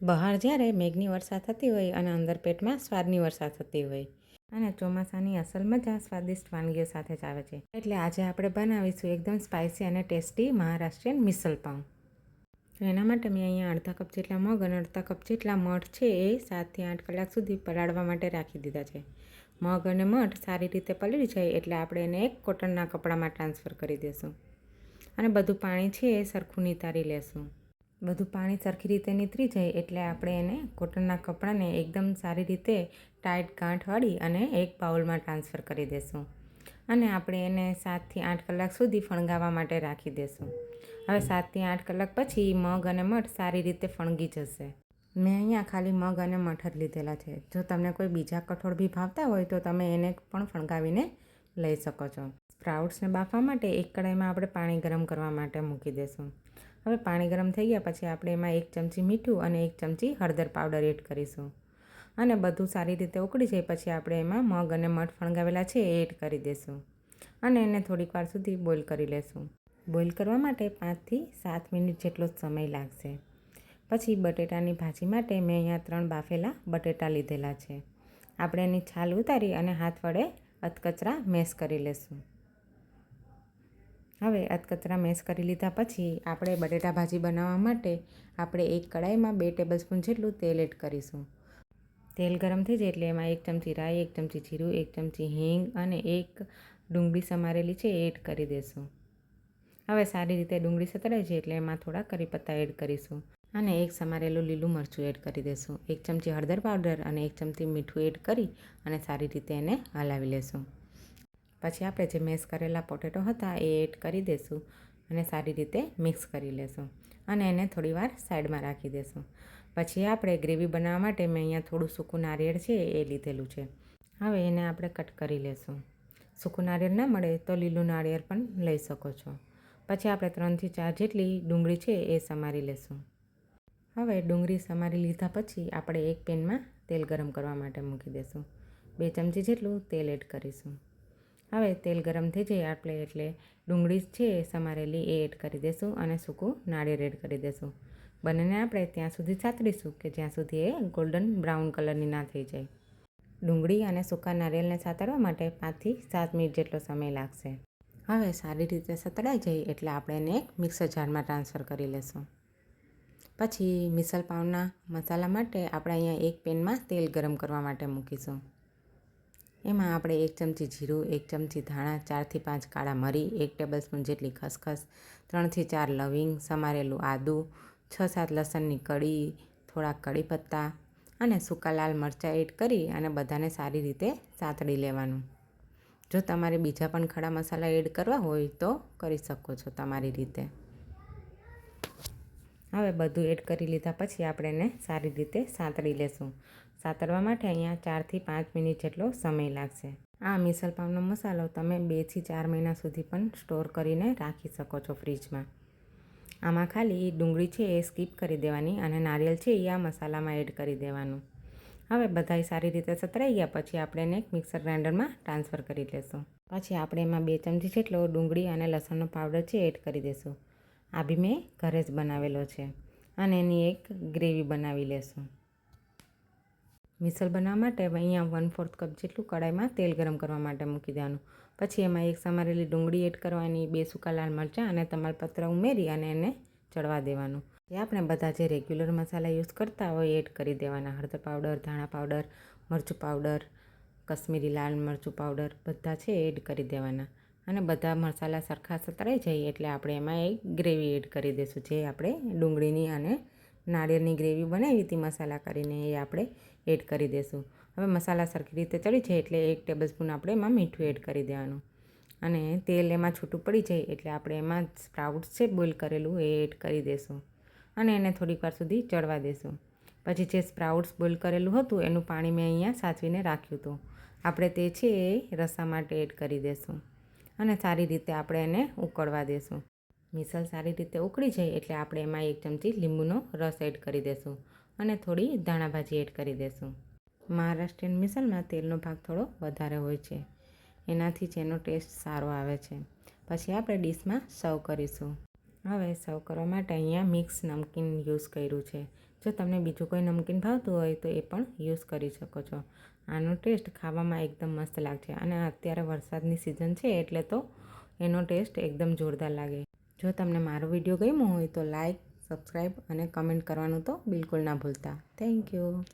બહાર જ્યારે મેઘની વર્ષા થતી હોય અને અંદર પેટમાં સ્વાદની વર્ષા થતી હોય. અને ચોમાસાની અસલ મજા સ્વાદિષ્ટ વાનગીઓ સાથે જ આવે છે. એટલે આજે આપણે બનાવીશું એકદમ સ્પાઇસી અને ટેસ્ટી મહારાષ્ટ્રીયન મિસલ પાઉં. તો એના માટે મેં અહીંયા અડધા કપ જેટલા મગ અને અડધા કપ જેટલા મઠ છે એ સાતથી આઠ કલાક સુધી પલાળવા માટે રાખી દીધા છે. મગ અને મઠ સારી રીતે પલળી જાય એટલે આપણે એને એક કોટનના કપડામાં ટ્રાન્સફર કરી દઈશું અને બધું પાણી છે એ સરખું નિતારી લેશું. બધું પાણી સરખી રીતે નીતરી જાય એટલે આપણે એને કોટનના કપડાને એકદમ સારી રીતે ટાઈટ ગાંઠ વાળી અને એક બાઉલમાં ટ્રાન્સફર કરી દેશું. અને આપણે એને સાતથી આઠ કલાક સુધી ફણગાવા માટે રાખી દેશું. હવે સાતથી આઠ કલાક પછી મગ અને મઠ સારી રીતે ફણગી જશે. મેં અહીંયા ખાલી મગ અને મઠ જ લીધેલા છે. જો તમને કોઈ બીજા કઠોળ બી ભાવતા હોય તો તમે એને પણ ફણગાવીને લઈ શકો છો. સ્પ્રાઉટ્સને બાફવા માટે એક કડાઈમાં આપણે પાણી ગરમ કરવા માટે મૂકી દઈશું હવે પાણી ગરમ થઈ ગયા પછી આપણે એમાં એક ચમચી મીઠું અને એક ચમચી હળદર પાવડર એડ કરીશું. અને બધું સારી રીતે ઉકળી જાય પછી આપણે એમાં મગ અને મઠ ફણગાવેલા છે એ એડ કરી દઈશું અને એને થોડીક વાર સુધી બોઇલ કરી લેશું. બોઇલ કરવા માટે પાંચથી સાત મિનિટ જેટલો સમય લાગશે. પછી બટેટાની ભાજી માટે મેં અહીંયા ત્રણ બાફેલા બટેટા લીધેલા છે. આપણે એની છાલ ઉતારી અને હાથ વડે અધકચરા મેશ કરી લેશું. હવે અધકચરા મેશ કરી લીધા પછી આપણે બટેટા ભાજી બનાવવા માટે આપણે એક કડાઈમાં બે ટેબલસ્પૂન જેટલું તેલ એડ કરીશું. તેલ ગરમ થઈ જાય એટલે એમાં એક ચમચી રાઈ, એક ચમચી જીરું, એક ચમચી હિંગ અને એક ડુંગળી સમારેલી છે એ એડ કરી દઈશું હવે સારી રીતે ડુંગળી સતળાઈ છે એટલે એમાં થોડા કરી પત્તા એડ કરીશું અને એક સમારેલું લીલું મરચું એડ કરી દઈશું એક ચમચી હળદર પાવડર અને એક ચમચી મીઠું એડ કરી અને સારી રીતે એને હલાવી લેશું. પછી આપણે જે મેશ કરેલા પોટેટો હતા એ એડ કરી દઈશું અને સારી રીતે મિક્સ કરી લેશું અને એને થોડીવાર સાઈડમાં રાખી દઈશું પછી આપણે ગ્રેવી બનાવવા માટે મેં અહીંયા થોડું સૂકું નારિયેળ છે એ લીધેલું છે. હવે એને આપણે કટ કરી લેશું. સૂકું નારિયેળ ના મળે તો લીલું નારિયેળ પણ લઈ શકો છો. પછી આપણે ત્રણથી ચાર જેટલી ડુંગળી છે એ સમારી લેશું. હવે ડુંગળી સમારી લીધા પછી આપણે એક પેનમાં તેલ ગરમ કરવા માટે મૂકી દઈશું બે ચમચી જેટલું તેલ એડ કરીશું. હવે તેલ ગરમ થઈ જાય આપણે એટલે ડુંગળી છે સમારેલી એ એડ કરી દઈશું અને સૂકું નાળિયેર એડ કરી દઈશું બંનેને આપણે ત્યાં સુધી સાતડીશું કે જ્યાં સુધી એ ગોલ્ડન બ્રાઉન કલરની ના થઈ જાય. ડુંગળી અને સૂકા નારિયેળને સાતડવા માટે પાંચથી સાત મિનિટ જેટલો સમય લાગશે. હવે સારી રીતે સતડાઈ જાય એટલે આપણે એને એક મિક્સર જારમાં ટ્રાન્સફર કરી લેશું. પછી મિસલ પાઉના મસાલા માટે આપણે અહીંયા એક પેનમાં તેલ ગરમ કરવા માટે મૂકીશું. એમાં આપણે એક ચમચી જીરું, એક ચમચી ધાણા, ચારથી પાંચ કાળા મરી, એક ટેબલસ્પૂન જેટલી ખસખસ, ત્રણથી ચાર લવિંગ, સમારેલું આદું, છ સાત લસણની કળી થોડા કડી પત્તા અને સૂકા લાલ મરચાં એડ કરી અને બધાને સારી રીતે સાતડી લેવાનું. જો તમારે બીજા પણ ખડા મસાલા એડ કરવા હોય તો કરી શકો છો તમારી રીતે. હવે બધું એડ કરી લીધા પછી આપણે એને સારી રીતે સાંતળી લેશું. સાતરવા માટે અહીંયા ચારથી પાંચ મિનિટ જેટલો સમય લાગશે. આ મિસલ પાવનો મસાલો તમે બેથી ચાર મહિના સુધી પણ સ્ટોર કરીને રાખી શકો છો ફ્રીજમાં. આમાં ખાલી ડુંગળી છે એ સ્કીપ કરી દેવાની અને નારિયેલ છે એ આ મસાલામાં એડ કરી દેવાનું. હવે બધાય સારી રીતે સતરાઈ ગયા પછી આપણે એને એક મિક્સર ગ્રાઇન્ડરમાં ટ્રાન્સફર કરી લેશું. પછી આપણે એમાં બે ચમચી જેટલો ડુંગળી અને લસણનો પાવડર છે એડ કરી દઈશું આ બી મેં ઘરે જ બનાવેલો છે અને એની એક ગ્રેવી બનાવી લેશું. મિસલ બનાવવા માટે અહીંયા વન ફોર્થ કપ જેટલું કડાઈમાં તેલ ગરમ કરવા માટે મૂકી દેવાનું. પછી એમાં એક સમારેલી ડુંગળી એડ કરવાની, બે સૂકા લાલ મરચાં અને તમાલપત્ર ઉમેરી અને એને ચડવા દેવાનું. જે આપણે બધા જે રેગ્યુલર મસાલા યુઝ કરતા હોય એડ કરી દેવાના. હળદર પાવડર, ધાણા પાવડર, મરચું પાવડર, કશ્મીરી લાલ મરચું પાવડર બધા છે એડ કરી દેવાના. અને બધા મસાલા સરખા સતરાઈ જાય એટલે આપણે એમાં એક ગ્રેવી એડ કરી દઈશું જે આપણે ડુંગળીની અને નાળિયેરની ગ્રેવી બનાવી હતી, મસાલા કરીને એ આપણે એડ કરી દઈશું હવે મસાલા સરખી રીતે ચડી જાય એટલે એક ટેબલ સ્પૂન આપણે એમાં મીઠું એડ કરી દેવાનું. અને તેલ એમાં છૂટું પડી જાય એટલે આપણે એમાં સ્પ્રાઉટ્સ છે, બોઇલ કરેલું એ એડ કરી દઈશું અને એને થોડીક વાર સુધી ચડવા દઈશું પછી જે સ્પ્રાઉટ્સ બોઇલ કરેલું હતું એનું પાણી મેં અહીંયા સાચવીને રાખ્યું હતું. આપણે તે છે એ રસા માટે એડ કરી દેશું. અને સારી રીતે આપણે એને ઉકળવા દઈશું મિસલ સારી રીતે ઉકળી જાય એટલે આપણે એમાં એક ચમચી લીંબુનો રસ એડ કરી દઈશું અને થોડી ધાણાભાજી એડ કરી દઈશું મહારાષ્ટ્રીયન મિસલમાં તેલનો ભાગ થોડો વધારે હોય છે. એનાથી જ એનો ટેસ્ટ સારો આવે છે. પછી આપણે ડીશમાં સર્વ કરીશું. હવે સર્વ કરવા માટે અહીંયા મિક્સ નમકીન યુઝ કર્યું છે. જો તમને બીજું કોઈ નમકીન ભાવતું હોય તો એ પણ યુઝ કરી શકો છો. આનો ટેસ્ટ ખાવામાં એકદમ મસ્ત લાગશે અને અત્યારે વરસાદની સિઝન છે એટલે તો એનો ટેસ્ટ એકદમ જોરદાર લાગે. જો તમને મારો વીડિયો ગમ્યો હોય તો લાઈક સબસ્ક્રાઈબ અને કમેન્ટ કરવાનું તો બિલકુલ ના ભૂલતા. Thank you